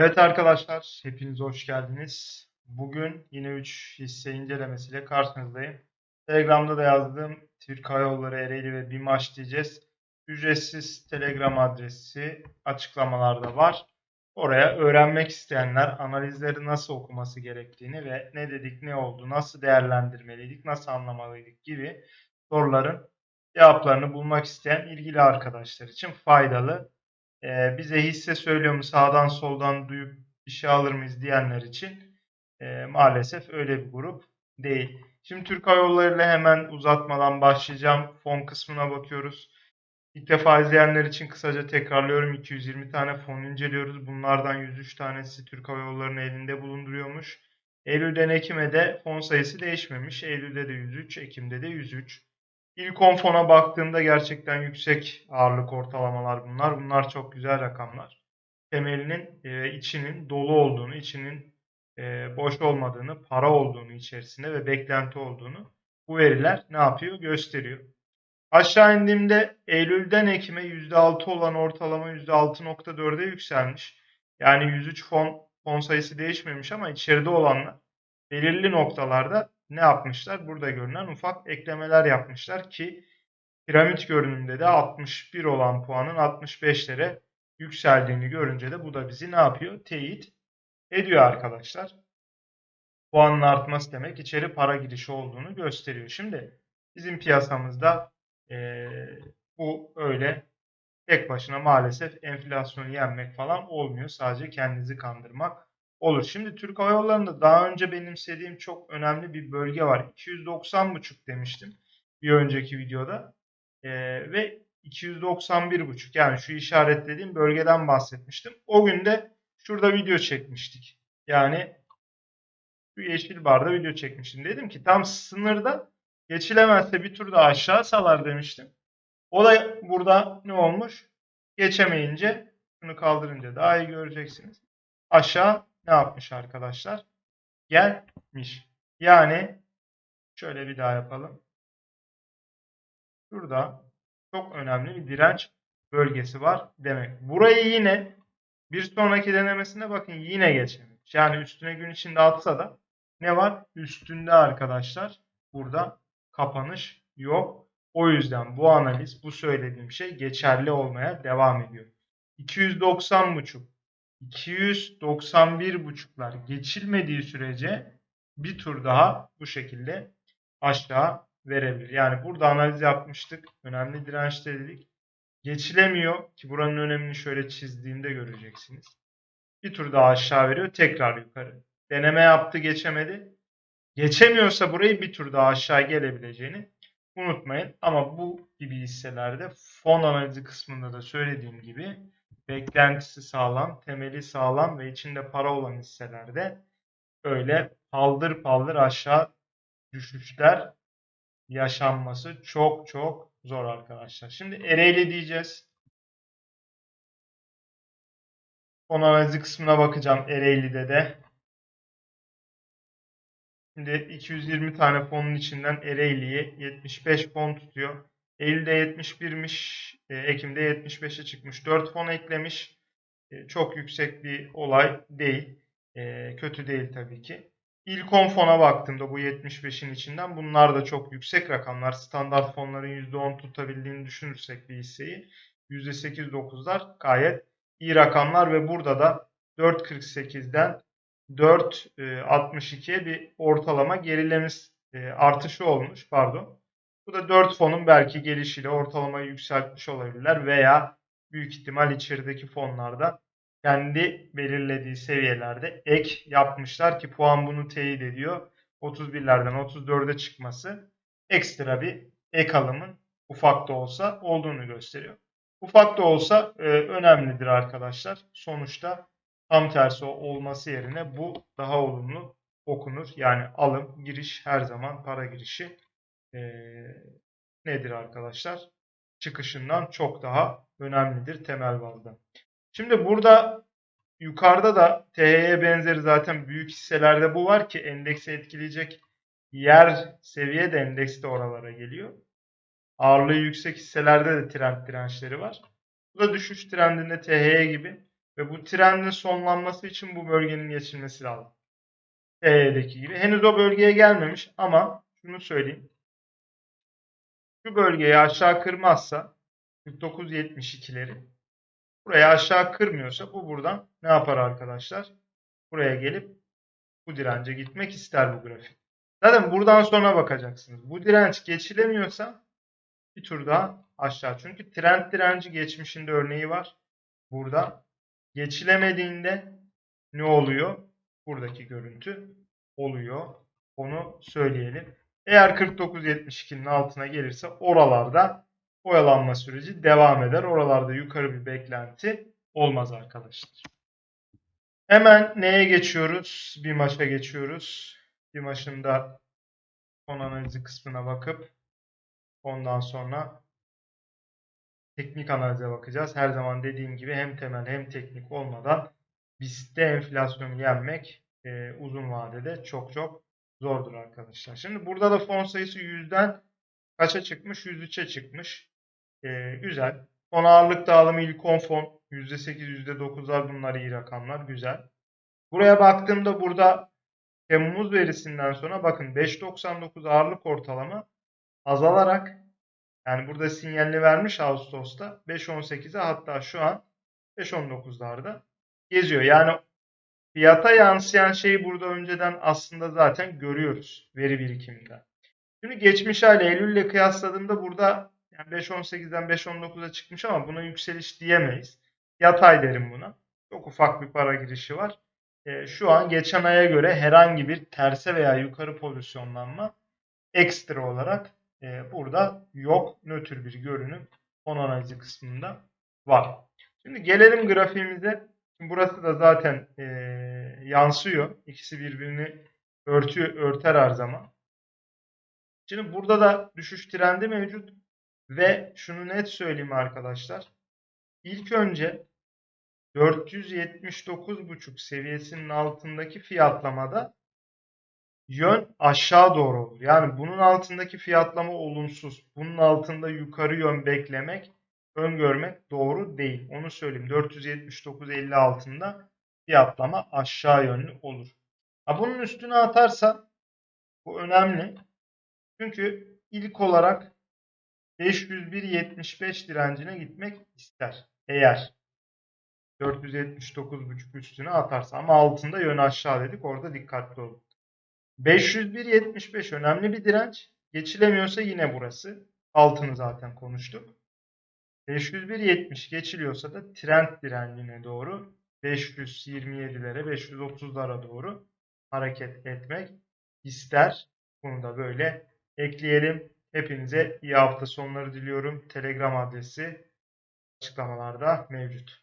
Evet arkadaşlar, hepiniz hoş geldiniz. Bugün yine 3 hisse incelemesiyle karşınızdayım. Telegram'da da yazdığım Türk Hava Yolları Ereğli ve BİMAŞ diyeceğiz. Ücretsiz Telegram adresi açıklamalarda var. Oraya öğrenmek isteyenler analizleri nasıl okuması gerektiğini ve ne dedik ne oldu, nasıl değerlendirmeliydik, nasıl anlamalıydık gibi soruların cevaplarını bulmak isteyen ilgili arkadaşlar için faydalı e, bize hisse söylüyor mu sağdan soldan duyup bir şey alır mıyız diyenler için e, maalesef öyle bir grup değil. Şimdi Türk Hava Yolları ile hemen uzatmadan başlayacağım. Fon kısmına bakıyoruz. İlk defa izleyenler için kısaca tekrarlıyorum. 220 tane fon inceliyoruz. Bunlardan 103 tanesi Türk Hava Yolları'nın elinde bulunduruyormuş. Eylül'den Ekim'e de fon sayısı değişmemiş. Eylül'de de 103, Ekim'de de 103. İlk 10 fona baktığımda gerçekten yüksek ağırlık ortalamalar bunlar. Bunlar çok güzel rakamlar. Temelinin e, içinin dolu olduğunu, içinin e, boş olmadığını, para olduğunu içerisinde ve beklenti olduğunu bu veriler ne yapıyor? Gösteriyor. Aşağı indiğimde Eylül'den Ekim'e %6 olan ortalama %6.4'e yükselmiş. Yani 103 fon, fon sayısı değişmemiş ama içeride olanlar belirli noktalarda ne yapmışlar? Burada görünen ufak eklemeler yapmışlar ki piramit görünümünde de 61 olan puanın 65'lere yükseldiğini görünce de bu da bizi ne yapıyor? Teyit ediyor arkadaşlar. Puanın artması demek içeri para girişi olduğunu gösteriyor. Şimdi bizim piyasamızda eee, bu öyle tek başına maalesef enflasyonu yenmek falan olmuyor. Sadece kendinizi kandırmak olur. Şimdi Türk Hava Yolları'nda daha önce benimsediğim çok önemli bir bölge var. 290,5 demiştim bir önceki videoda. Ee, ve 291,5 yani şu işaretlediğim bölgeden bahsetmiştim. O gün de şurada video çekmiştik. Yani şu yeşil barda video çekmiştim. Dedim ki tam sınırda geçilemezse bir tur daha aşağı salar demiştim. O da burada ne olmuş? Geçemeyince bunu kaldırınca daha iyi göreceksiniz. Aşağı ne yapmış arkadaşlar? Gelmiş. Yani şöyle bir daha yapalım. Şurada çok önemli bir direnç bölgesi var demek. Burayı yine bir sonraki denemesinde bakın yine geçememiş. Yani üstüne gün içinde atsa da ne var? Üstünde arkadaşlar burada kapanış yok. O yüzden bu analiz, bu söylediğim şey geçerli olmaya devam ediyor. 290.5 291.5'lar geçilmediği sürece bir tur daha bu şekilde aşağı verebilir. Yani burada analiz yapmıştık. Önemli dirençte dedik. Geçilemiyor ki buranın önemini şöyle çizdiğimde göreceksiniz. Bir tur daha aşağı veriyor. Tekrar yukarı. Deneme yaptı geçemedi. Geçemiyorsa burayı bir tur daha aşağı gelebileceğini unutmayın. Ama bu gibi hisselerde fon analizi kısmında da söylediğim gibi beklentisi sağlam, temeli sağlam ve içinde para olan hisselerde öyle paldır paldır aşağı düşüşler yaşanması çok çok zor arkadaşlar. Şimdi Ereğli diyeceğiz. Fon analizi kısmına bakacağım Ereğli'de de. Şimdi 220 tane fonun içinden Ereğli'yi 75 fon tutuyor. Eylül'de 71'miş, e, Ekim'de 75'e çıkmış. 4 fon eklemiş. E, çok yüksek bir olay değil. E, kötü değil tabii ki. İlk 10 fona baktığımda bu 75'in içinden bunlar da çok yüksek rakamlar. Standart fonların %10 tutabildiğini düşünürsek bir hisseyi %8-9'lar gayet iyi rakamlar ve burada da 4.48'den 4.62'ye bir ortalama gerilemiş artışı olmuş pardon. Bu da 4 fonun belki gelişiyle ortalamayı yükseltmiş olabilirler veya büyük ihtimal içerideki fonlarda kendi belirlediği seviyelerde ek yapmışlar ki puan bunu teyit ediyor. 31'lerden 34'e çıkması ekstra bir ek alımın ufak da olsa olduğunu gösteriyor. Ufak da olsa e, önemlidir arkadaşlar. Sonuçta tam tersi olması yerine bu daha olumlu okunur. Yani alım, giriş her zaman para girişi e, nedir arkadaşlar? Çıkışından çok daha önemlidir temel bazda. Şimdi burada yukarıda da TH'ye benzeri zaten büyük hisselerde bu var ki endeksi etkileyecek yer seviye de endeks de oralara geliyor. Ağırlığı yüksek hisselerde de trend dirençleri var. Bu da düşüş trendinde THY gibi Ve bu trendin sonlanması için bu bölgenin geçilmesi lazım. TL'deki gibi. Henüz o bölgeye gelmemiş ama şunu söyleyeyim. Şu bölgeyi aşağı kırmazsa 49.72'leri buraya aşağı kırmıyorsa bu buradan ne yapar arkadaşlar? Buraya gelip bu dirence gitmek ister bu grafik. Zaten buradan sonra bakacaksınız. Bu direnç geçilemiyorsa bir tur daha aşağı. Çünkü trend direnci geçmişinde örneği var. Burada geçilemediğinde ne oluyor? Buradaki görüntü oluyor. Onu söyleyelim. Eğer 49.72'nin altına gelirse oralarda oyalanma süreci devam eder. Oralarda yukarı bir beklenti olmaz arkadaşlar. Hemen neye geçiyoruz? Bir maça geçiyoruz. Bir maçın da son analizi kısmına bakıp ondan sonra teknik analize bakacağız. Her zaman dediğim gibi hem temel hem teknik olmadan BIST'te enflasyonu yenmek e, uzun vadede çok çok zordur arkadaşlar. Şimdi burada da fon sayısı yüzden kaça çıkmış? 103'e çıkmış. E, güzel. Fon ağırlık dağılımı ilk 10 fon %8, %9'lar bunlar iyi rakamlar. Güzel. Buraya baktığımda burada Temmuz verisinden sonra bakın 5.99 ağırlık ortalama azalarak yani burada sinyalini vermiş Ağustos'ta 5.18'e hatta şu an 5.19'larda geziyor. Yani fiyata yansıyan şeyi burada önceden aslında zaten görüyoruz veri birikiminde. Şimdi geçmiş ayla Eylül ile kıyasladığımda burada yani 5.18'den 5.19'a çıkmış ama buna yükseliş diyemeyiz. Yatay derim buna. Çok ufak bir para girişi var. E, şu an geçen aya göre herhangi bir terse veya yukarı pozisyonlanma ekstra olarak e, burada yok. Nötr bir görünüm fon analizi kısmında var. Şimdi gelelim grafiğimize. Şimdi burası da zaten e, yansıyor. İkisi birbirini örtüyor, örter her zaman. Şimdi burada da düşüş trendi mevcut. Ve şunu net söyleyeyim arkadaşlar. İlk önce 479.5 seviyesinin altındaki fiyatlamada yön aşağı doğru olur. Yani bunun altındaki fiyatlama olumsuz. Bunun altında yukarı yön beklemek, öngörmek doğru değil. Onu söyleyeyim. 479.50 altında fiyatlama aşağı yönlü olur. Ha bunun üstüne atarsa bu önemli. Çünkü ilk olarak 501.75 direncine gitmek ister. Eğer 479.5 üstüne atarsa ama altında yön aşağı dedik. Orada dikkatli olun. 501.75 önemli bir direnç. Geçilemiyorsa yine burası. Altını zaten konuştuk. 501.70 geçiliyorsa da trend direncine doğru 527'lere 530'lara doğru hareket etmek ister. Bunu da böyle ekleyelim. Hepinize iyi hafta sonları diliyorum. Telegram adresi açıklamalarda mevcut.